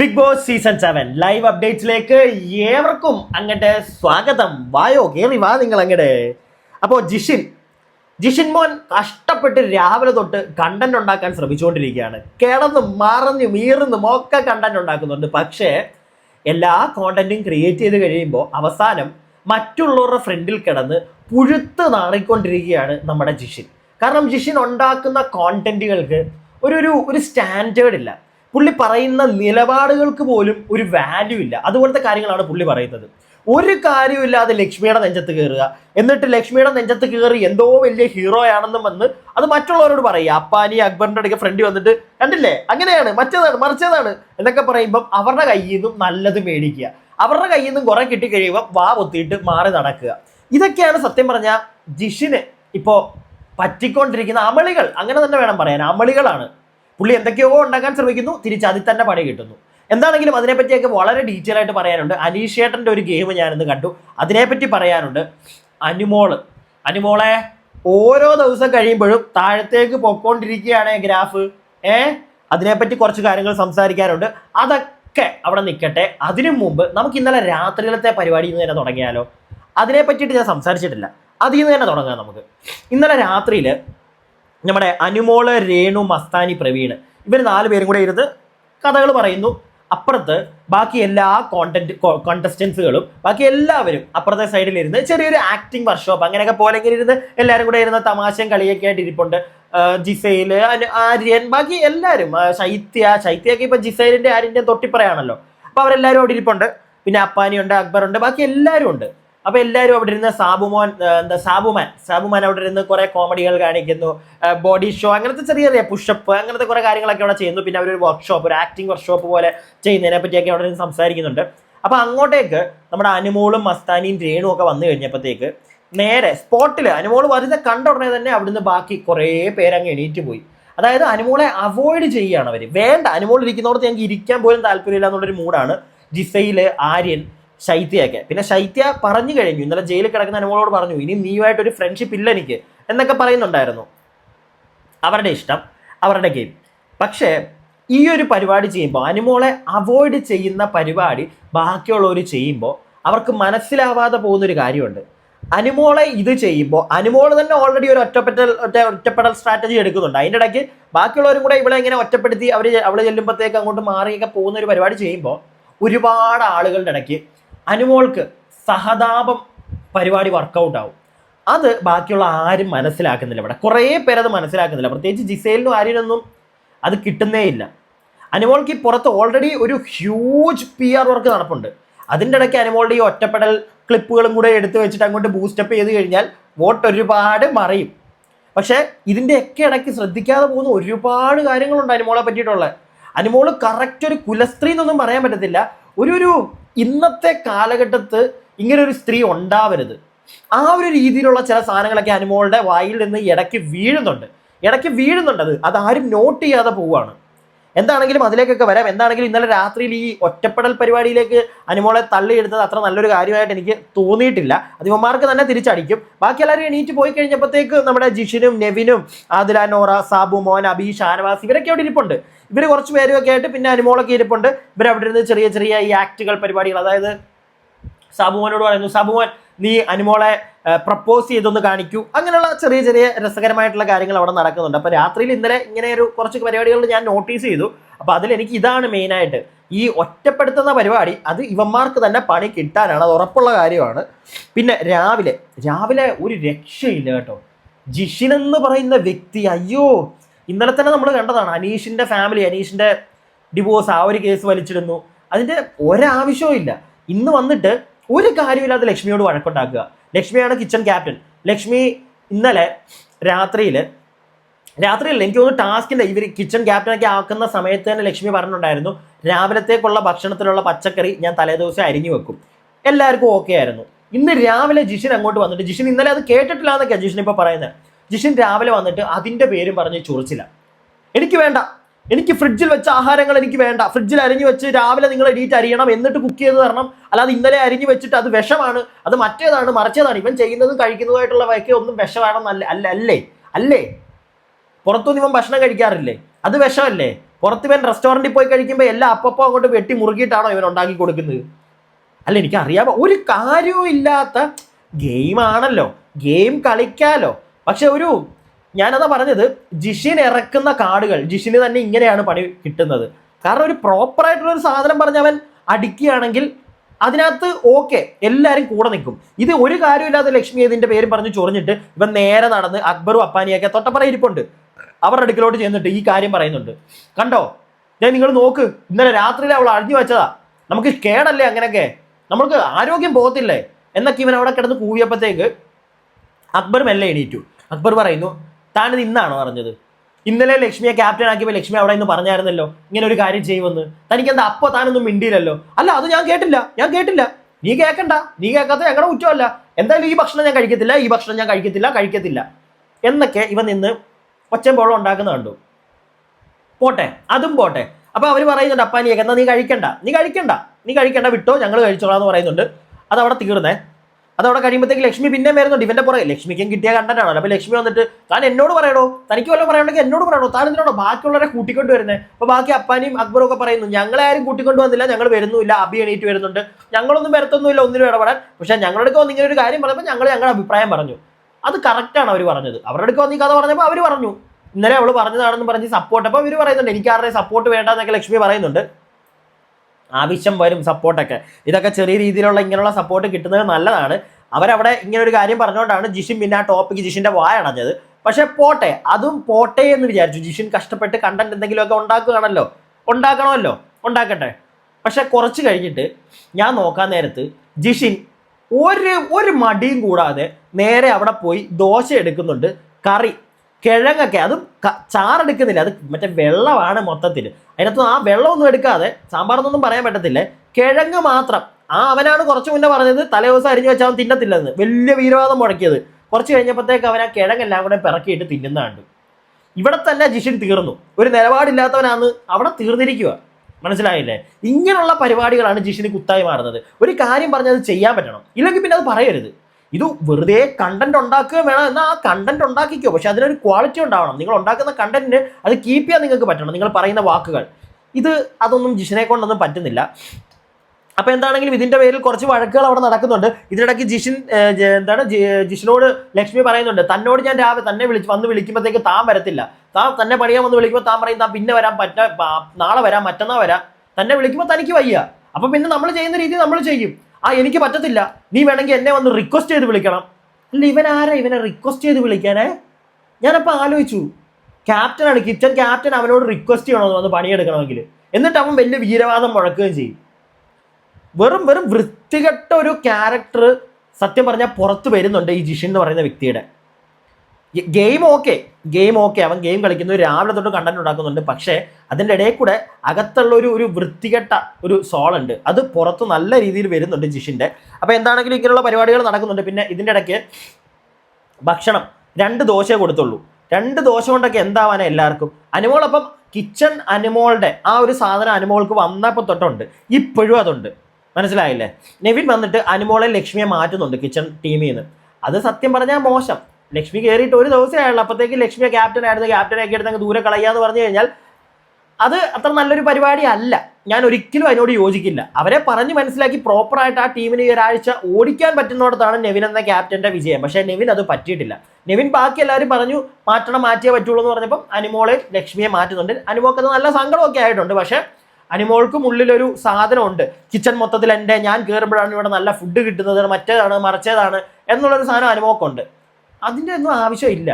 Big boss season seven live അപ്ഡേറ്റ്സിലേക്ക് ഏവർക്കും അങ്ങോട്ട് സ്വാഗതം. വായോ കയറി വാ നിങ്ങൾ അങ്ങോട്ട് അപ്പോൾ ജിഷിൻ ജിഷിൻ മോൻ കഷ്ടപ്പെട്ട് രാവിലെ തൊട്ട് കണ്ടന്റ് ഉണ്ടാക്കാൻ ശ്രമിച്ചുകൊണ്ടിരിക്കുകയാണ്. കിടന്നും മറഞ്ഞും ഈർന്നും ഒക്കെ കണ്ടന്റ് ഉണ്ടാക്കുന്നുണ്ട്. പക്ഷേ എല്ലാ കോണ്ടന്റും ക്രിയേറ്റ് ചെയ്ത് കഴിയുമ്പോൾ അവസാനം മറ്റുള്ളവരുടെ ഫ്രണ്ടിൽ കിടന്ന് പുഴുത്ത് നാറിക്കൊണ്ടിരിക്കുകയാണ് നമ്മുടെ ജിഷിൻ. കാരണം ജിഷിൻ ഉണ്ടാക്കുന്ന കോണ്ടന്റുകൾക്ക് ഒരു ഒരു സ്റ്റാൻഡേർഡ് ഇല്ല. പുള്ളി പറയുന്ന നിലപാടുകൾക്ക് പോലും ഒരു വാല്യൂ ഇല്ല. അതുപോലത്തെ കാര്യങ്ങളാണ് പുള്ളി പറയുന്നത്. ഒരു കാര്യമില്ലാതെ ലക്ഷ്മിയുടെ നെഞ്ചത്ത് കയറുക എന്നിട്ട് ലക്ഷ്മിയുടെ നെഞ്ചത്ത് കയറി എന്തോ വലിയ ഹീറോ ആണെന്നും വന്ന് അത് മറ്റുള്ളവരോട് പറയുക. അപ്പാനി അക്ബറിന്റെ അടുക്ക ഫ്രണ്ട് വന്നിട്ട് കണ്ടില്ലേ? അങ്ങനെയാണ് മറ്റേതാണ് മറിച്ചതാണ്? എന്നൊക്കെ പറയുമ്പം അവരുടെ കയ്യിൽ നിന്നും നല്ലത് മേടിക്കുക. അവരുടെ കയ്യിൽ നിന്നും കുറെ കിട്ടിക്കഴിയുമ്പോൾ വാ പൊത്തിയിട്ട് മാറി നടക്കുക. ഇതൊക്കെയാണ് സത്യം പറഞ്ഞ ജിഷിന് ഇപ്പോൾ പറ്റിക്കൊണ്ടിരിക്കുന്ന അമളികൾ. അങ്ങനെ തന്നെ വേണം പറയാൻ. അമളികളാണ്. പുള്ളി എന്തൊക്കെയോ ഉണ്ടാക്കാൻ ശ്രമിക്കുന്നു തിരിച്ച് അതിൽ തന്നെ പണി കിട്ടുന്നു. എന്താണെങ്കിലും അതിനെപ്പറ്റിയൊക്കെ വളരെ ഡീറ്റെയിൽ ആയിട്ട് പറയാനുണ്ട്. അനീഷേട്ടന്റെ ഒരു ഗെയിം ഞാനിന്ന് കണ്ടു. അതിനെപ്പറ്റി പറയാനുണ്ട്. അനുമോൾ. അനുമോളെ ഓരോ ദിവസം കഴിയുമ്പോഴും താഴത്തേക്ക് പൊക്കോണ്ടിരിക്കുകയാണ് ഗ്രാഫ്. ഏ? അതിനെപ്പറ്റി കുറച്ച് കാര്യങ്ങൾ സംസാരിക്കാനുണ്ട്. അതൊക്കെ അവിടെ നിൽക്കട്ടെ അതിനു മുമ്പ് നമുക്ക് ഇന്നലെ രാത്രിയിലത്തെ പരിപാടി ഇന്ന് തന്നെ തുടങ്ങിയാലോ? അതിനെ പറ്റിയിട്ട് ഞാൻ സംസാരിച്ചിട്ടില്ല. അതിൽ നിന്ന് തന്നെ തുടങ്ങാം നമുക്ക്. ഇന്നലെ രാത്രിയിൽ നമ്മുടെ അനുമോൾ രേണു മസ്താനി പ്രവീൺ. ഇവർ നാല് പേരും കൂടെ ഇരുന്ന് കഥകൾ പറയുന്നു. അപ്പുറത്ത് ബാക്കി എല്ലാ കോണ്ടന്റ് കോണ്ടസ്റ്റൻസുകളും ബാക്കി എല്ലാവരും അപ്പുറത്തെ സൈഡിൽ ഇരുന്ന് ചെറിയൊരു ആക്ടിങ് വർക്ക്ഷോപ്പ് അങ്ങനെയൊക്കെ പോലെ ഇരുന്ന് എല്ലാവരും കൂടെ ഇരുന്ന് തമാശയും കളിയൊക്കെ ആയിട്ട് ഇരിപ്പുണ്ട്. ജിസൈൽ ആര്യൻ ബാക്കി എല്ലാവരും ശൈത്യ ശൈത്യയൊക്കെ ഇപ്പൊ ജിസൈലിന്റെ ആര്യന്റെ തൊട്ടിപ്പറയാണല്ലോ. അപ്പൊ അവരെല്ലാവരും അവിടെ ഇരിപ്പുണ്ട്. പിന്നെ അപ്പാനിയുണ്ട് അക്ബറുണ്ട് ബാക്കി എല്ലാവരും ഉണ്ട്. അപ്പൊ എല്ലാവരും അവിടെ ഇരുന്ന് സാബുമോൻ എന്താ സാബുമാൻ സാബുമാൻ അവിടെ ഇരുന്ന് കുറെ കോമഡികൾ കാണിക്കുന്നു ബോഡി ഷോ അങ്ങനത്തെ ചെറിയ ചെറിയ പുഷപ്പ് അങ്ങനത്തെ കുറെ കാര്യങ്ങളൊക്കെ അവിടെ ചെയ്യുന്നു. പിന്നെ അവരൊരു വർക്ക്ഷോപ്പ് ഒരു ആക്ടിങ് വർക്ക്ഷോപ്പ് പോലെ ചെയ്യുന്നതിനെ പറ്റിയൊക്കെ അവിടെ ഇരുന്ന് സംസാരിക്കുന്നുണ്ട്. അപ്പൊ അങ്ങോട്ടേക്ക് നമ്മുടെ അനുമോളും മസ്താനിയും രേണുവും ഒക്കെ വന്നു കഴിഞ്ഞപ്പോഴത്തേക്ക് നേരെ സ്പോട്ടിൽ അനുമോൾ വരുന്ന കണ്ട ഉടനെ തന്നെ അവിടുന്ന് ബാക്കി കുറേ പേരങ്ങ് എണീറ്റ് പോയി. അതായത് അനുമോളെ അവോയ്ഡ് ചെയ്യുകയാണ് അവർ വേണ്ട അനുമോൾ ഇരിക്കുന്നവർക്ക് ഞങ്ങൾക്ക് ഇരിക്കാൻ പോലും താല്പര്യമില്ല എന്നുള്ളൊരു മൂഡാണ് ജിസയിൽ ആര്യൻ ശൈത്യയൊക്കെ. പിന്നെ ശൈത്യ പറഞ്ഞു കഴിഞ്ഞു. ഇന്നലെ ജയിലിൽ കിടക്കുന്ന അനുമോളോട് പറഞ്ഞു ഇനി നീയുമായിട്ടൊരു ഫ്രണ്ട്ഷിപ്പ് ഇല്ല എനിക്ക്. എന്നൊക്കെ പറയുന്നുണ്ടായിരുന്നു. അവരുടെ ഇഷ്ടം അവരുടെ ഗെയിം പക്ഷേ ഈ ഒരു പരിപാടി ചെയ്യുമ്പോൾ അനുമോളെ അവോയ്ഡ് ചെയ്യുന്ന പരിപാടി ബാക്കിയുള്ളവർ ചെയ്യുമ്പോൾ അവർക്ക് മനസ്സിലാവാതെ പോകുന്നൊരു കാര്യമുണ്ട്. അനുമോളെ ഇത് ചെയ്യുമ്പോൾ അനുമോൾ തന്നെ ഓൾറെഡി ഒരു ഒറ്റപ്പെട്ടൽ ഒറ്റ ഒറ്റപ്പെടൽ സ്ട്രാറ്റജി എടുക്കുന്നുണ്ട്. അതിന്റെ ഇടയ്ക്ക് ബാക്കിയുള്ളവരും കൂടെ ഇവിടെ ഇങ്ങനെ ഒറ്റപ്പെടുത്തി അവർ അവൾ ചെല്ലുമ്പോഴത്തേക്ക് അങ്ങോട്ട് മാറിയൊക്കെ പോകുന്ന ഒരു പരിപാടി ചെയ്യുമ്പോൾ ഒരുപാട് ആളുകളുടെ ഇടയ്ക്ക് അനുമോൾക്ക് സഹതാപം പരിപാടി വർക്കൗട്ട് ആവും. അത് ബാക്കിയുള്ള ആരും മനസ്സിലാക്കുന്നില്ല ഇവിടെ. കുറേ പേരത് മനസ്സിലാക്കുന്നില്ല. പ്രത്യേകിച്ച് ജിസേലിനും ആരിനൊന്നും അത് കിട്ടുന്നേ ഇല്ല. അനുമോൾക്ക് ഈ പുറത്ത് ഓൾറെഡി ഒരു ഹ്യൂജ് പി ആർ വർക്ക് നടപ്പുണ്ട്. അതിന്റെ ഇടയ്ക്ക് അനുമോളുടെ ഈ ഒറ്റപ്പെടൽ ക്ലിപ്പുകളും കൂടെ എടുത്തു വെച്ചിട്ട് അങ്ങോട്ട് ബൂസ്റ്റപ്പ് ചെയ്ത് കഴിഞ്ഞാൽ വോട്ട് ഒരുപാട് മറിയും. പക്ഷേ ഇതിന്റെയൊക്കെ ഇടയ്ക്ക് ശ്രദ്ധിക്കാതെ പോകുന്ന ഒരുപാട് കാര്യങ്ങളുണ്ട് അനുമോളെ പറ്റിയിട്ടുള്ളത്. അനുമോൾ കറക്റ്റ് ഒരു കുലസ്ത്രീ എന്നൊന്നും പറയാൻ പറ്റത്തില്ല. ഒരു ഒരു ഇന്നത്തെ കാലഘട്ടത്ത് ഇങ്ങനെ ഒരു സ്ത്രീ ഉണ്ടാവരുത്. ആ ഒരു രീതിയിലുള്ള ചില സാധനങ്ങളൊക്കെ അനുമോളുടെ വായിൽ നിന്ന് ഇടയ്ക്ക് വീഴുന്നുണ്ട്. ഇടയ്ക്ക് വീഴുന്നുണ്ട് അത്. ആരും നോട്ട് ചെയ്യാതെ പോവുകയാണ്. എന്താണെങ്കിലും അതിലേക്കൊക്കെ വരാം. എന്താണെങ്കിലും ഇന്നലെ രാത്രിയിൽ ഈ ഒറ്റപ്പെടൽ പരിപാടിയിലേക്ക് അനുമോളെ തള്ളിയെടുത്തത് അത്ര നല്ലൊരു കാര്യമായിട്ട് എനിക്ക് തോന്നിയിട്ടില്ല. അത് തന്നെ തിരിച്ചടിക്കും. ബാക്കി എല്ലാവരും എണീറ്റ് പോയി കഴിഞ്ഞപ്പോഴത്തേക്ക് നമ്മുടെ ജിഷിനും നെവിനും ആദില നോറ സാബു മോൻ അബി ഷാനവാസ് ഇവരൊക്കെ അവിടെ ഇരിപ്പുണ്ട്. ഇവർ കുറച്ച് പേരും ഒക്കെ ആയിട്ട് പിന്നെ അനുമോളൊക്കെ ഇരിപ്പുണ്ട്. ഇവർ അവിടെ ഇരുന്ന് ചെറിയ ചെറിയ ഈ ആക്ടുകൾ പരിപാടികൾ. അതായത് സാബുമോനോട് പറയുന്നു സാബുമോൻ നീ അനുമോളെ പ്രപ്പോസ് ചെയ്തൊന്ന് കാണിക്കൂ. അങ്ങനെയുള്ള ചെറിയ ചെറിയ രസകരമായിട്ടുള്ള കാര്യങ്ങൾ അവിടെ നടക്കുന്നുണ്ട്. അപ്പോൾ രാത്രിയിൽ ഇന്നലെ ഇങ്ങനെ ഒരു കുറച്ച് പരിപാടികൾ ഞാൻ നോട്ടീസ് ചെയ്തു. അപ്പോൾ അതിൽ എനിക്ക് ഇതാണ് മെയിൻ ആയിട്ട്. ഈ ഒറ്റപ്പെടുത്തുന്ന പരിപാടി അത് ഇവന്മാർക്ക് തന്നെ പണി കിട്ടാനാണ്. അത് ഉറപ്പുള്ള കാര്യമാണ്. പിന്നെ രാവിലെ രാവിലെ ഒരു രക്ഷയില്ല കേട്ടോ. ജിഷിൻ എന്ന് പറയുന്ന വ്യക്തി അയ്യോ ഇന്നലെ തന്നെ നമ്മൾ കണ്ടതാണ്. അനീഷിന്റെ ഫാമിലി അനീഷിന്റെ ഡിവോഴ്സ് ആ ഒരു കേസ് വലിച്ചിടുന്നു. അതിന്റെ ഒരാവശ്യവും ഇല്ല. ഇന്ന് വന്നിട്ട് ഒരു കാര്യമില്ലാതെ ലക്ഷ്മിയോട് വഴക്കുണ്ടാക്കുക. ലക്ഷ്മിയാണ് കിച്ചൺ ക്യാപ്റ്റൻ ലക്ഷ്മി ഇന്നലെ രാത്രിയിൽ രാത്രിയല്ല എനിക്ക് തോന്നുന്നു ടാസ്കിന്റെ ഇവർ കിച്ചൺ ക്യാപ്റ്റനൊക്കെ ആക്കുന്ന സമയത്ത് തന്നെ ലക്ഷ്മി പറഞ്ഞിട്ടുണ്ടായിരുന്നു രാവിലത്തേക്കുള്ള ഭക്ഷണത്തിലുള്ള പച്ചക്കറി ഞാൻ തലേദിവസം അരിഞ്ഞു വെക്കും. എല്ലാവർക്കും ഓക്കെ ആയിരുന്നു. ഇന്ന് രാവിലെ ജിഷിൻ അങ്ങോട്ട് വന്നിട്ട് ജിഷിൻ ഇന്നലെ അത് കേട്ടിട്ടില്ല എന്നൊക്കെയാണ് ജിഷിൻ ഇപ്പോൾ പറയുന്നത്. ജിഷിൻ രാവിലെ വന്നിട്ട് അതിന്റെ പേരും പറഞ്ഞ് ചൊറിച്ചില്ല. എനിക്ക് വേണ്ട. എനിക്ക് ഫ്രിഡ്ജിൽ വെച്ച ആഹാരങ്ങൾ എനിക്ക് വേണ്ട. ഫ്രിഡ്ജിൽ അരിഞ്ഞു വെച്ച് രാവിലെ നിങ്ങൾ എണീറ്റ് അരിയണം എന്നിട്ട് കുക്ക് ചെയ്ത് തരണം. അല്ലാതെ ഇന്നലെ അരിഞ്ഞു വെച്ചിട്ട് അത് വിഷമാണ്. അത് മറ്റേതാണ് മറിച്ചതാണ്. ഇവൻ ചെയ്യുന്നതും കഴിക്കുന്നതുമായിട്ടുള്ള വയ്ക്ക് ഒന്നും വിഷമാണെന്നല്ല അല്ല അല്ലേ അല്ലേ? പുറത്തുനിന്ന് ഇവൻ ഭക്ഷണം കഴിക്കാറില്ലേ? അത് വിഷമല്ലേ? പുറത്ത് ഇവൻ റെസ്റ്റോറന്റിൽ പോയി കഴിക്കുമ്പോൾ എല്ലാം അപ്പപ്പോ അങ്ങോട്ട് വെട്ടി മുറുകിയിട്ടാണോ ഇവൻ ഉണ്ടാക്കി കൊടുക്കുന്നത്? അല്ല എനിക്ക് അറിയാമോ ഒരു കാര്യവും ഇല്ലാത്ത ഗെയിമാണല്ലോ ഗെയിം കളിക്കാലോ. പക്ഷെ ഒരു ഞാനതാ പറഞ്ഞത് ജിഷിൻ ഇറക്കുന്ന കാടുകൾ ജിഷിന് തന്നെ ഇങ്ങനെയാണ് പണി കിട്ടുന്നത്. കാരണം ഒരു പ്രോപ്പറായിട്ടുള്ള ഒരു സാധനം പറഞ്ഞ് അവൻ അടിക്കുകയാണെങ്കിൽ അതിനകത്ത് ഓക്കെ എല്ലാവരും കൂടെ നിൽക്കും. ഇത് ഒരു കാര്യമില്ലാതെ ലക്ഷ്മി ഇതിന്റെ പേര് പറഞ്ഞ് ചൊറിഞ്ഞിട്ട് ഇവൻ നേരെ നടന്ന് അക്ബറും അപ്പാനിയൊക്കെ തൊട്ടപ്പറ ഇരിപ്പുണ്ട്. അവരുടെ അടുക്കലോട്ട് ചെന്നിട്ട് ഈ കാര്യം പറയുന്നുണ്ട്. കണ്ടോ? ഞാൻ നിങ്ങൾ നോക്ക് ഇന്നലെ രാത്രിയിൽ അവൾ അഴിഞ്ഞു വെച്ചതാ. നമുക്ക് കേടല്ലേ അങ്ങനെയൊക്കെ? നമ്മൾക്ക് ആരോഗ്യം പോകത്തില്ലേ? എന്നൊക്കെ ഇവൻ അവിടെ കിടന്ന് കൂവിയപ്പോഴത്തേക്ക് അക്ബർ മെല്ലെ എണീറ്റു. അക്ബർ പറയുന്നു താനിത് ഇന്നാണോ പറഞ്ഞത് ഇന്നലെ ലക്ഷ്മിയെ ക്യാപ്റ്റൻ ആക്കിയപ്പോൾ ലക്ഷ്മി അവിടെ നിന്ന് പറഞ്ഞായിരുന്നല്ലോ ഇങ്ങനെ ഒരു കാര്യം ചെയ്യുമെന്ന്. തനിക്ക് എന്താ അപ്പോ താനൊന്നും മിണ്ടിയില്ലല്ലോ? അല്ല അത് ഞാൻ കേട്ടില്ല ഞാൻ കേട്ടില്ല. നീ കേൾക്കണ്ട നീ കേൾക്കാത്ത ഞങ്ങളുടെ കുറ്റമല്ല. എന്തായാലും ഈ ഭക്ഷണം ഞാൻ കഴിക്കത്തില്ല ഈ ഭക്ഷണം ഞാൻ കഴിക്കത്തില്ല കഴിക്കത്തില്ല. എന്നൊക്കെ ഇവൻ നിന്ന് ഒച്ചമ്പോളം ഉണ്ടാക്കുന്ന കണ്ടു. പോട്ടെ അതും പോട്ടെ. അപ്പോൾ അവർ പറയുന്നുണ്ട് അപ്പാനിയൊക്കെ എന്നാ നീ കഴിക്കണ്ട നീ കഴിക്കണ്ട നീ കഴിക്കണ്ട വിട്ടോ ഞങ്ങൾ കഴിച്ചോളാം എന്ന് പറയുന്നുണ്ട്. അതവിടെ തീർന്നേ. അത് അവിടെ കഴിയുമ്പോഴത്തേക്ക് ലക്ഷ്മി പിന്നെ വരുന്നുണ്ട് ഇവന്റെ പുറകെ. ലക്ഷ്മിക്കും കിട്ടിയ കണ്ടന്റാണല്ലോ അപ്പൊ ലക്ഷ്മി വന്നിട്ട് താൻ എന്നോട് പറയണോ തനിക്ക് വല്ലതും പറയണമെങ്കിൽ എന്നോട് പറയണോ താൻ എന്തിനാണോ ബാക്കിയുള്ളവരെ കൂട്ടിക്കൊണ്ട് വരുന്നത് അപ്പൊ ബാക്കി അപ്പാനിയും അക്ബറും ഒക്കെ പറയുന്നു ഞങ്ങളെ ആരും കൂട്ടിക്കൊണ്ട് വന്നില്ല ഞങ്ങൾ വരുന്നില്ല അബി എണീറ്റ് വരുന്നുണ്ട്. ഞങ്ങളൊന്നും വരത്തൊന്നുമില്ല ഒന്നിനും ഇടപെടാൻ. പക്ഷെ ഞങ്ങളുടെ വന്ന് ഇങ്ങനെ ഒരു കാര്യം പറഞ്ഞപ്പോൾ ഞങ്ങൾ ഞങ്ങളുടെ അഭിപ്രായം പറഞ്ഞു. അത് കറക്റ്റാണ് അവർ പറഞ്ഞത്. അവരുടെ അടുത്ത് വന്ന് ഈ കഥ പറഞ്ഞപ്പോൾ അവർ പറഞ്ഞു. ഇന്നലെ അവൾ പറഞ്ഞതാണെന്ന് പറഞ്ഞ് സപ്പോർട്ട് അപ്പോൾ ഇവർ പറയുന്നുണ്ട് എനിക്ക് ആരുടെ സപ്പോർട്ട് വേണ്ടെന്നൊക്കെ ലക്ഷ്മി പറയുന്നുണ്ട്. ആവശ്യം വരും സപ്പോർട്ടൊക്കെ. ഇതൊക്കെ ചെറിയ രീതിയിലുള്ള ഇങ്ങനെയുള്ള സപ്പോർട്ട് കിട്ടുന്നത് നല്ലതാണ്. അവരവിടെ ഇങ്ങനെ ഒരു കാര്യം പറഞ്ഞുകൊണ്ടാണ് ജിഷിൻ പിന്നെ ആ ടോപ്പിക്ക് ജിഷിന്റെ വായ പക്ഷേ പക്ഷെ പോട്ടെ അതും പോട്ടെ എന്ന് വിചാരിച്ചു. ജിഷിൻ കഷ്ടപ്പെട്ട് കണ്ടന്റ് എന്തെങ്കിലുമൊക്കെ ഉണ്ടാക്കുകയാണല്ലോ. ഉണ്ടാക്കണമല്ലോ. ഉണ്ടാക്കട്ടെ. പക്ഷെ കുറച്ച് കഴിഞ്ഞിട്ട് ഞാൻ നോക്കാൻ നേരത്ത് ജിഷിൻ ഒരു ഒരു മടിയും കൂടാതെ നേരെ അവിടെ പോയി ദോശ എടുക്കുന്നുണ്ട്. കറി. കിഴങ്ങൊക്കെ അതും ചാറെടുക്കുന്നില്ല. അത് മറ്റേ വെള്ളമാണ് മൊത്തത്തിൽ അതിനകത്ത് ആ വെള്ളമൊന്നും എടുക്കാതെ സാമ്പാറൊന്നും പറയാൻ പറ്റത്തില്ല. കിഴങ്ങ് മാത്രം. ആ അവനാണ് കുറച്ച് മുന്നേ പറഞ്ഞത് തലേദിവസം അരിഞ്ഞു വെച്ചാൽ അവൻ തിന്നത്തില്ലെന്ന്. വലിയ വീരവാദം മുടക്കിയത് കുറച്ച് കഴിഞ്ഞപ്പോഴത്തേക്ക് അവൻ ആ കിഴങ്ങെല്ലാം കൂടെ പിറക്കിയിട്ട് തിന്നുന്നതാണ്ട്. ഇവിടെ തന്നെ ജിഷിൻ തീർന്നു. ഒരു നിലപാടില്ലാത്തവനാണ് അവിടെ തീർന്നിരിക്കുക മനസ്സിലായില്ലേ? ഇങ്ങനെയുള്ള പരിപാടികളാണ് ജിഷിന് കുത്തായി മാറുന്നത്. ഒരു കാര്യം പറഞ്ഞത് ചെയ്യാൻ പറ്റണം. ഇല്ലെങ്കിൽ പിന്നെ അത് പറയരുത്. ഇത് വെറുതെ കണ്ടന്റ് ഉണ്ടാക്കുക വേണം എന്നാൽ ആ കണ്ടന്റ് ഉണ്ടാക്കിക്കോ. പക്ഷെ അതിനൊരു ക്വാളിറ്റി ഉണ്ടാവണം. നിങ്ങൾ ഉണ്ടാക്കുന്ന കണ്ടന്റിന് അത് കീപ്പ് ചെയ്യാൻ നിങ്ങൾക്ക് പറ്റണം. നിങ്ങൾ പറയുന്ന വാക്കുകൾ. ഇത് അതൊന്നും ജിഷിനെ കൊണ്ടൊന്നും പറ്റുന്നില്ല. അപ്പൊ എന്താണെങ്കിലും ഇതിന്റെ പേരിൽ കുറച്ച് വഴക്കുകൾ അവിടെ നടക്കുന്നുണ്ട്. ഇതിനിടയ്ക്ക് ജിഷിൻ എന്താണ് ജിഷിനോട് ലക്ഷ്മി പറയുന്നുണ്ട്. തന്നോട് ഞാൻ രാവിലെ തന്നെ വിളിച്ച് വന്ന് വിളിക്കുമ്പോഴത്തേക്ക് താൻ വരത്തില്ല. താൻ തന്നെ പണിയാൻ വന്ന് വിളിക്കുമ്പോൾ താൻ പറയും താൻ പിന്നെ വരാൻ പറ്റ നാളെ വരാം മറ്റന്നാൾ വരാം. തന്നെ വിളിക്കുമ്പോൾ തനിക്ക് വയ്യ. അപ്പൊ പിന്നെ നമ്മൾ ചെയ്യുന്ന രീതി നമ്മൾ ചെയ്യും. ആ എനിക്ക് പറ്റത്തില്ല. നീ വേണമെങ്കിൽ എന്നെ വന്ന് റിക്വസ്റ്റ് ചെയ്ത് വിളിക്കണം. അല്ല ഇവൻ ആരാ? ഇവനെ റിക്വസ്റ്റ് ചെയ്ത് വിളിക്കാനേ? ഞാനപ്പോൾ ആലോചിച്ചു. ക്യാപ്റ്റനാണ് കിച്ചൺ ക്യാപ്റ്റൻ അവനോട് റിക്വസ്റ്റ് ചെയ്യണമെന്ന് വന്ന് പണിയെടുക്കണമെങ്കിൽ. എന്നിട്ട് അവൻ വലിയ വീരവാദം മുഴക്കുകയും ചെയ്യും. വെറും വെറും വൃത്തികെട്ട ഒരു ക്യാരക്ടർ സത്യം പറഞ്ഞാൽ പുറത്ത് വരുന്നുണ്ട് ഈ ജിഷിൻ എന്ന് പറയുന്ന വ്യക്തിയുടെ. ഗെയിം ഓക്കെ ഗെയിം ഓക്കെ അവൻ ഗെയിം കളിക്കുന്നു. രാവിലെ തൊട്ട് കണ്ടന്റ് ഉണ്ടാക്കുന്നുണ്ട്. പക്ഷേ അതിന്റെ ഇടയിൽ കൂടെ അകത്തുള്ള ഒരു ഒരു വൃത്തികെട്ട ഒരു സോളുണ്ട് അത് പുറത്ത് നല്ല രീതിയിൽ വരുന്നുണ്ട് ജിഷിന്റെ. അപ്പോൾ എന്താണെങ്കിലും ഇങ്ങനെയുള്ള പരിപാടികൾ നടക്കുന്നുണ്ട്. പിന്നെ ഇതിന്റെ ഇടയ്ക്ക് ഭക്ഷണം. രണ്ട് ദോശയെ കൊടുത്തുള്ളൂ. രണ്ട് ദോശ കൊണ്ടൊക്കെ എന്താവാനാണ് എല്ലാവർക്കും? അനുമോൾ അപ്പം കിച്ചൺ അനുമോളുടെ ആ ഒരു സാധനം അനുമോൾക്ക് വന്നപ്പോൾ തൊട്ടുണ്ട്. ഇപ്പോഴും അതുണ്ട്. മനസ്സിലായില്ലേ? നെവിൻ വന്നിട്ട് അനുമോളെ ലക്ഷ്മിയെ മാറ്റുന്നുണ്ട് കിച്ചൺ ടീമിൽ നിന്ന് അത് സത്യം പറഞ്ഞാൽ മോശം. ലക്ഷ്മി കയറിയിട്ട് ഒരു ദിവസമേ ആയുള്ളൂ. അപ്പോഴത്തേക്ക് ലക്ഷ്മിയെ ക്യാപ്റ്റൻ ആയിരുന്നു ക്യാപ്റ്റനെ ആക്കി എടുത്ത് ദൂരെ കളയാന്ന് പറഞ്ഞു കഴിഞ്ഞാൽ അത് അത്ര നല്ലൊരു പരിപാടി അല്ല. ഞാൻ ഒരിക്കലും അതിനോട് യോജിക്കില്ല. അവരെ പറഞ്ഞ് മനസ്സിലാക്കി പ്രോപ്പറായിട്ട് ആ ടീമിന് ഈ ഒരാഴ്ച ഓടിക്കാൻ പറ്റുന്നിടത്താണ് നെവിൻ എന്ന ക്യാപ്റ്റന്റെ വിജയം. പക്ഷേ നെവിൻ അത് പറ്റിയിട്ടില്ല. നെവിൻ ബാക്കി എല്ലാവരും പറഞ്ഞു മാറ്റണം മാറ്റിയേ പറ്റുള്ളൂ എന്ന് പറഞ്ഞപ്പം അനുമോളെ ലക്ഷ്മിയെ മാറ്റുന്നുണ്ട്. അനുമോക്ക് അത് നല്ല സങ്കടമൊക്കെ ആയിട്ടുണ്ട്. പക്ഷേ അനുമോൾക്കും ഉള്ളിലൊരു സാധനമുണ്ട്. കിച്ചൺ മൊത്തത്തിൽ എന്റെ ഞാൻ കയറുമ്പോഴാണ് ഇവിടെ നല്ല ഫുഡ് കിട്ടുന്നത് മറ്റേതാണ് മറിച്ചതാണ് എന്നുള്ളൊരു സാധനം അനുമോക്കുണ്ട്. അതിന്റെ ഒന്നും ആവശ്യമില്ല.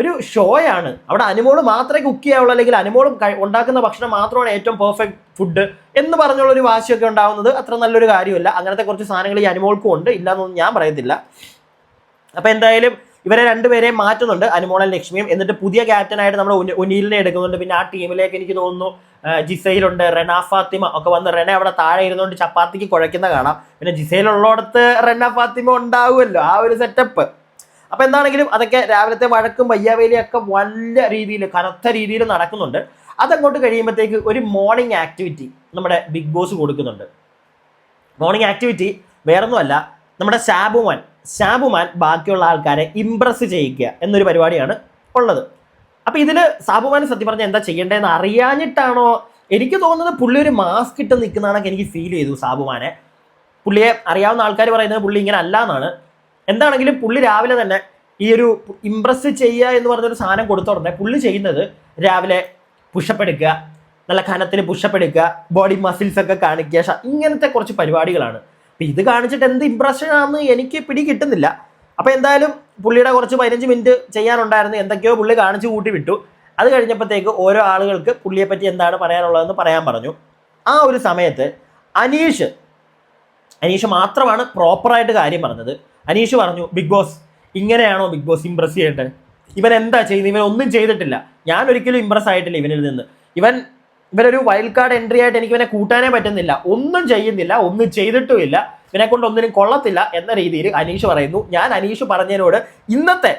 ഒരു ഷോയാണ്. അവിടെ അനുമോൾ മാത്രമേ കുക്ക് ചെയ്യാവുള്ളൂ അല്ലെങ്കിൽ അനുമോൾ ഉണ്ടാക്കുന്ന ഭക്ഷണം മാത്രമാണ് ഏറ്റവും പെർഫെക്റ്റ് ഫുഡ് എന്ന് പറഞ്ഞുള്ള ഒരു വാശിയൊക്കെ ഉണ്ടാവുന്നത്. അത്ര നല്ലൊരു കാര്യമല്ല. അങ്ങനത്തെ കുറച്ച് സാധനങ്ങൾ ഈ അനുമോൾക്കും ഉണ്ട്. ഇല്ലാന്നൊന്നും ഞാൻ പറയത്തില്ല. അപ്പൊ എന്തായാലും ഇവരെ രണ്ടുപേരെയും മാറ്റുന്നുണ്ട് അനുമോളൻ ലക്ഷ്മിയും. എന്നിട്ട് പുതിയ ക്യാപ്റ്റനായിട്ട് നമ്മൾ ഉനീലിനെ എടുക്കുന്നുണ്ട്. പിന്നെ ആ ടീമിലേക്ക് എനിക്ക് തോന്നുന്നു ജിസയിലുണ്ട്. റെന ഫാത്തിമ ഒക്കെ വന്ന് റെന അവിടെ താഴെ ഇരുന്നുകൊണ്ട് ചപ്പാത്തിക്ക് കുഴയ്ക്കുന്ന കാണാം. പിന്നെ ജിസയിലുള്ളടത്ത് റെന ഫാത്തിമ ഉണ്ടാവുമല്ലോ. ആ ഒരു സെറ്റപ്പ് അപ്പൊ എന്താണെങ്കിലും അതൊക്കെ രാവിലത്തെ വഴക്കും വയ്യാവേലിയൊക്കെ വലിയ രീതിയിൽ കനത്ത രീതിയിൽ നടക്കുന്നുണ്ട്. അതങ്ങോട്ട് കഴിയുമ്പോഴത്തേക്ക് ഒരു മോർണിംഗ് ആക്ടിവിറ്റി നമ്മുടെ ബിഗ് ബോസ് കൊടുക്കുന്നുണ്ട്. മോർണിംഗ് ആക്ടിവിറ്റി വേറൊന്നുമല്ല നമ്മുടെ ഷാബുമാൻ ഷാബുമാൻ ബാക്കിയുള്ള ആൾക്കാരെ ഇംപ്രസ് ചെയ്യിക്കുക എന്നൊരു പരിപാടിയാണ് ഉള്ളത്. അപ്പൊ ഇതിൽ സാബുമാൻ സത്യം പറഞ്ഞാൽ എന്താ ചെയ്യേണ്ടതെന്ന് അറിയാഞ്ഞിട്ടാണോ? എനിക്ക് തോന്നുന്നത് പുള്ളി ഒരു മാസ്ക് ഇട്ട് നിൽക്കുന്നതാണൊക്കെ എനിക്ക് ഫീൽ ചെയ്തു സാബുമാനെ പുള്ളിയെ അറിയാവുന്ന ആൾക്കാർ പറയുന്നത് പുള്ളി ഇങ്ങനെ അല്ല എന്നാണ് എന്താണെങ്കിലും പുള്ളി രാവിലെ തന്നെ ഈ ഒരു ഇംപ്രസ് ചെയ്യുക എന്ന് പറഞ്ഞൊരു സാധനം കൊടുത്തോടനെ പുള്ളി ചെയ്യുന്നത് രാവിലെ പുഷപ്പ് എടുക്കുക നല്ല കനത്തിൽ പുഷപ്പ് എടുക്കുക ബോഡി മസിൽസ് ഒക്കെ കാണിക്കുക ഇങ്ങനത്തെ കുറച്ച് പരിപാടികളാണ്. അപ്പം ഇത് കാണിച്ചിട്ട് എന്ത് ഇമ്പ്രഷൻ ആണെന്ന് എനിക്ക് പിടി കിട്ടുന്നില്ല. അപ്പോൾ എന്തായാലും പുള്ളിയുടെ കുറച്ച് പതിനഞ്ച് മിനിറ്റ് ചെയ്യാനുണ്ടായിരുന്നു എന്തൊക്കെയോ പുള്ളി കാണിച്ചു കൂട്ടി വിട്ടു. അത് കഴിഞ്ഞപ്പോഴത്തേക്ക് ഓരോ ആളുകൾക്ക് പുള്ളിയെപ്പറ്റി എന്താണ് പറയാനുള്ളതെന്ന് പറയാൻ പറഞ്ഞു. ആ ഒരു സമയത്ത് അനീഷ് അനീഷ് മാത്രമാണ് പ്രോപ്പറായിട്ട് കാര്യം പറഞ്ഞത്. അനീഷ് പറഞ്ഞു ബിഗ് ബോസ് ഇങ്ങനെയാണോ ബിഗ് ബോസ് ഇമ്പ്രസ് ചെയ്യേണ്ടത്? ഇവൻ എന്താ ചെയ്യുന്നത്? ഇവൻ ഒന്നും ചെയ്തിട്ടില്ല. ഞാൻ ഒരിക്കലും ഇമ്പ്രസ് ആയിട്ടില്ല ഇവനിൽ നിന്ന്. ഇവൻ ഇവനൊരു വൈൽഡ് കാർഡ് എൻട്രി ആയിട്ട് എനിക്ക് ഇവനെ കൂട്ടാനേ പറ്റുന്നില്ല. ഒന്നും ചെയ്യുന്നില്ല ഒന്നും ചെയ്തിട്ടുമില്ല ഇവനെ കൊണ്ട് ഒന്നിനും കൊള്ളത്തില്ല എന്ന രീതിയിൽ അനീഷ് പറയുന്നു. ഞാൻ അനീഷ് പറഞ്ഞതിനോട് ഇന്നത്തെ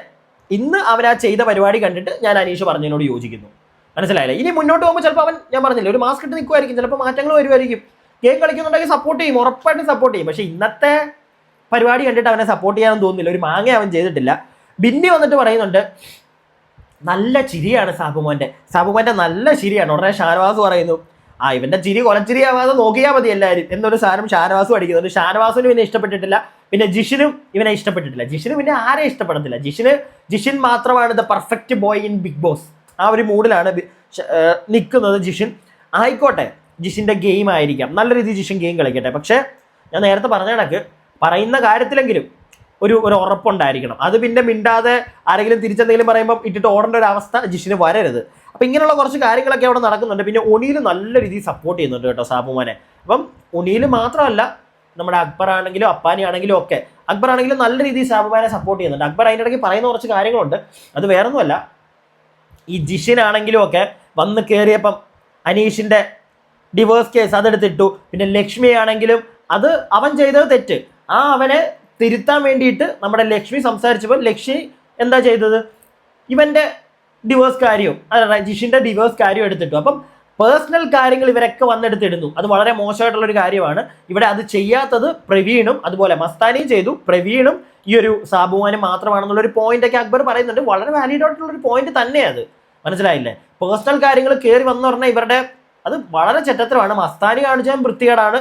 ഇന്ന് അവൻ ആ ചെയ്ത പരിപാടി കണ്ടിട്ട് ഞാൻ അനീഷ് പറഞ്ഞതിനോട് യോജിക്കുന്നു. മനസ്സിലായില്ലേ? ഇനി മുന്നോട്ട് പോകുമ്പോൾ ചിലപ്പോൾ അവൻ ഞാൻ പറഞ്ഞില്ല ഒരു മാസ്ക് ഇട്ട് നിൽക്കുമായിരിക്കും ചിലപ്പോൾ മാറ്റങ്ങൾ വരുമായിരിക്കും ഗെയിം കളിക്കുന്നുണ്ടെങ്കിൽ സപ്പോർട്ട് ചെയ്യും ഉറപ്പായിട്ടും സപ്പോർട്ട് ചെയ്യും. പക്ഷേ ഇന്നത്തെ പരിപാടി കണ്ടിട്ട് അവനെ സപ്പോർട്ട് ചെയ്യാൻ തോന്നുന്നില്ല. ഒരു മാങ്ങ അവൻ ചെയ്തിട്ടില്ല. ബിന്നി വന്നിട്ട് പറയുന്നുണ്ട് നല്ല ചിരിയാണ് സാബുമോന്റെ സാബുമോന്റെ നല്ല ചിരിയാണ്. ഉടനെ ഷാനവാസ് പറയുന്നു ആ ഇവന്റെ ചിരി കൊലച്ചിരിയാവാതെ നോക്കിയാൽ മതി എല്ലാവരും. എന്നൊരു സാധനം ഷാനവാസ് പഠിക്കുന്നുണ്ട്. ഷാനവാസിനും പിന്നെ ഇഷ്ടപ്പെട്ടിട്ടില്ല. പിന്നെ ജിഷിനും ഇവനെ ഇഷ്ടപ്പെട്ടിട്ടില്ല. ജിഷിന് പിന്നെ ആരെ ഇഷ്ടപ്പെടത്തില്ല? ജിഷിന് ജിഷിൻ മാത്രമാണ് the perfect boy in big boss ആ ഒരു മൂഡിലാണ് നിൽക്കുന്നത് ജിഷിൻ. ആയിക്കോട്ടെ ജിഷിന്റെ ഗെയിം ആയിരിക്കാം നല്ല രീതിയിൽ ജിഷിൻ ഗെയിം കളിക്കട്ടെ. പക്ഷേ ഞാൻ നേരത്തെ പറഞ്ഞ കണക്ക് പറയുന്ന കാര്യത്തിലെങ്കിലും ഒരു ഒരു ഉറപ്പുണ്ടായിരിക്കണം. അത് പിന്നെ മിണ്ടാതെ ആരെങ്കിലും തിരിച്ചെന്തെങ്കിലും പറയുമ്പോൾ ഇട്ടിട്ട് ഓടേണ്ട ഒരു അവസ്ഥ ജിഷിന് വരരുത്. അപ്പം ഇങ്ങനെയുള്ള കുറച്ച് കാര്യങ്ങളൊക്കെ അവിടെ നടക്കുന്നുണ്ട്. പിന്നെ ഒണിയിൽ നല്ല രീതിയിൽ സപ്പോർട്ട് ചെയ്യുന്നുണ്ട് കേട്ടോ സാബുമാനെ. അപ്പം ഒണിയിൽ മാത്രമല്ല നമ്മുടെ അക്ബർ ആണെങ്കിലും അപ്പാനി ആണെങ്കിലും ഒക്കെ അക്ബർ ആണെങ്കിലും നല്ല രീതിയിൽ സാബുമാനെ സപ്പോർട്ട് ചെയ്യുന്നുണ്ട്. അക്ബർ അതിന്റെ ഇടയ്ക്ക് പറയുന്ന കുറച്ച് കാര്യങ്ങളുണ്ട്. അത് വേറൊന്നുമല്ല ഈ ജിഷിനാണെങ്കിലും ഒക്കെ വന്ന് കയറിയപ്പം അനീഷിന്റെ ഡിവോഴ്സ് കേസ് അതെടുത്തിട്ടു. പിന്നെ ലക്ഷ്മിയാണെങ്കിലും അത് അവൻ ചെയ്തത് തെറ്റ്. ആ അവനെ തിരുത്താൻ വേണ്ടിയിട്ട് നമ്മുടെ ലക്ഷ്മി സംസാരിച്ചപ്പോൾ ലക്ഷ്മി എന്താ ചെയ്തത്? ഇവന്റെ ഡിവോഴ്സ് കാര്യവും അല്ല ജിഷിന്റെ ഡിവോഴ്സ് കാര്യവും എടുത്തിട്ടു. അപ്പം പേഴ്സണൽ കാര്യങ്ങൾ ഇവരൊക്കെ വന്നെടുത്തിടുന്നു. അത് വളരെ മോശമായിട്ടുള്ള ഒരു കാര്യമാണ്. ഇവിടെ അത് ചെയ്യാത്തത് പ്രവീണും അതുപോലെ മസ്താനിയും ചെയ്തു. പ്രവീണും ഈ ഒരു സാബുവാനും മാത്രമാണെന്നുള്ള ഒരു പോയിന്റ് ഒക്കെ അക്ബർ പറയുന്നുണ്ട്. വളരെ വാലിഡ് ആയിട്ടുള്ള ഒരു പോയിന്റ് തന്നെയാണ് അത്. മനസ്സിലായില്ലേ? പേഴ്സണൽ കാര്യങ്ങൾ കയറി വന്നു പറഞ്ഞാൽ ഇവരുടെ അത് വളരെ ചെറ്റത്തരമാണ് മസ്താനി കാണിച്ചാൽ വൃത്തികേടാണ്.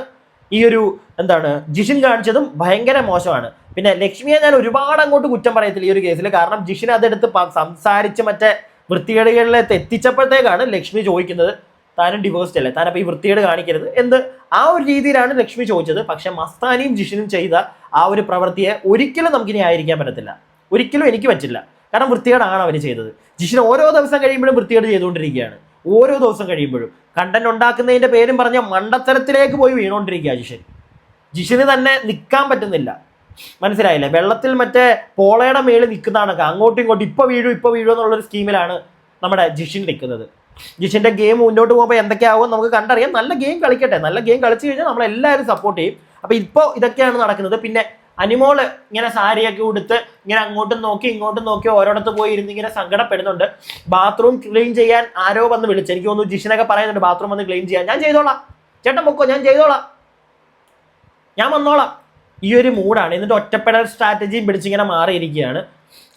ഈ ഒരു എന്താണ് ജിഷിൻ കാണിച്ചതും ഭയങ്കര മോശമാണ്. പിന്നെ ലക്ഷ്മിയെ ഞാൻ ഒരുപാട് അങ്ങോട്ട് കുറ്റം പറയത്തില്ല ഈ ഒരു കേസിൽ കാരണം ജിഷിൻ അതെടുത്ത് സംസാരിച്ച് മറ്റേ വൃത്തികേടുകളിലേക്ക് എത്തിച്ചപ്പോഴത്തേക്കാണ് ലക്ഷ്മി ചോദിക്കുന്നത്. താനും ഡിവോഴ്സ്ഡ് അല്ലേ? താനപ്പോൾ ഈ വൃത്തികേട് കാണിക്കരുത് എന്ത് ആ ഒരു രീതിയിലാണ് ലക്ഷ്മി ചോദിച്ചത്. പക്ഷെ മസ്താനിയും ജിഷിനും ചെയ്ത ആ ഒരു പ്രവൃത്തിയെ ഒരിക്കലും നമുക്കിനി ആയിരിക്കാൻ പറ്റത്തില്ല. ഒരിക്കലും എനിക്ക് പറ്റില്ല. കാരണം വൃത്തികേടാണ് അവർ ചെയ്തത്. ജിഷിന് ഓരോ ദിവസം കഴിയുമ്പോഴും വൃത്തികേട് ചെയ്തുകൊണ്ടിരിക്കുകയാണ്. ഓരോ ദിവസം കഴിയുമ്പോഴും. കണ്ടന്റ് ഉണ്ടാക്കുന്നതിന്റെ പേരും പറഞ്ഞ മണ്ടത്തരത്തിലേക്ക് പോയി വീണുകൊണ്ടിരിക്കുക ജിഷൻ ജിഷന് തന്നെ നിൽക്കാൻ പറ്റുന്നില്ല. മനസ്സിലായില്ലേ? വെള്ളത്തിൽ മറ്റേ പോളയുടെ മേളിൽ നിൽക്കുന്നതാണൊക്കെ അങ്ങോട്ടും ഇങ്ങോട്ടും ഇപ്പൊ വീഴും ഇപ്പൊ വീഴും എന്നുള്ളൊരു സ്കീമിലാണ് നമ്മുടെ ജിഷിൻ നിൽക്കുന്നത്. ജിഷിന്റെ ഗെയിം മുന്നോട്ട് പോകുമ്പോൾ എന്തൊക്കെയാവും നമുക്ക് കണ്ടറിയാം. നല്ല ഗെയിം കളിക്കട്ടെ. നല്ല ഗെയിം കളിച്ചു കഴിഞ്ഞാൽ നമ്മളെല്ലാവരും സപ്പോർട്ട് ചെയ്യും. അപ്പൊ ഇപ്പോൾ ഇതൊക്കെയാണ് നടക്കുന്നത്. പിന്നെ അനിമോൾ ഇങ്ങനെ സാരിയൊക്കെ ഉടുത്ത് ഇങ്ങനെ അങ്ങോട്ടും നോക്കി ഇങ്ങോട്ടും നോക്കി ഓരോടത്ത് പോയി ഇരുന്ന് ഇങ്ങനെ സങ്കടപ്പെടുന്നുണ്ട്. ബാത്റൂം ക്ലീൻ ചെയ്യാൻ ആരോ വന്ന് വിളിച്ചു. എനിക്ക് തോന്നുന്നു ജിഷിനൊക്കെ പറയുന്നുണ്ട് ബാത്റൂം വന്ന് ക്ലീൻ ചെയ്യാൻ. ഞാൻ ചെയ്തോളാം. ചേട്ടൻ പൊക്കോ ഞാൻ ചെയ്തോളാം. ഞാൻ വന്നോളാം. ഈ ഒരു മൂഡാണ്. എന്നിട്ട് ഒറ്റപ്പെടൽ സ്ട്രാറ്റജിയും പിടിച്ചിങ്ങനെ മാറിയിരിക്കുകയാണ്.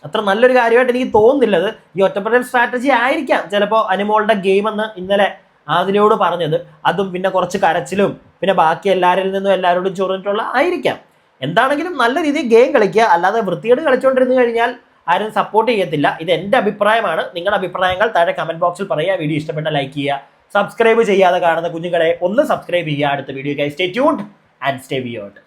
അത്ര നല്ലൊരു കാര്യമായിട്ട് എനിക്ക് തോന്നുന്നില്ലത്. ഈ ഒറ്റപ്പെടൽ സ്ട്രാറ്റജി ആയിരിക്കാം. ചിലപ്പോൾ അനിമോളുടെ ഗെയിം എന്ന് ഇന്നലെ ആദിലയോട് പറഞ്ഞത്. അതും പിന്നെ കുറച്ച് കരച്ചിലും പിന്നെ ബാക്കി എല്ലാവരിൽ നിന്നും എല്ലാവരോടും ചൊറിഞ്ഞിട്ടുള്ള ആയിരിക്കാം. എന്താണെങ്കിലും നല്ല രീതിയിൽ ഗെയിം കളിക്കുക. അല്ലാതെ വൃത്തികേട് കളിച്ചുകൊണ്ടിരുന്നു കഴിഞ്ഞാൽ ആരും സപ്പോർട്ട് ചെയ്യത്തില്ല. ഇത് എന്റെ അഭിപ്രായമാണ്. നിങ്ങളുടെ അഭിപ്രായങ്ങൾ താഴെ കമന്റ് ബോക്സിൽ പറയുക. വീഡിയോ ഇഷ്ടപ്പെട്ട ലൈക്ക് ചെയ്യുക. സബ്സ്ക്രൈബ് ചെയ്യാതെ കാണുന്ന കുഞ്ഞുങ്ങളെ ഒന്ന് സബ്സ്ക്രൈബ് ചെയ്യുക. അടുത്ത video stay tuned and stay beyond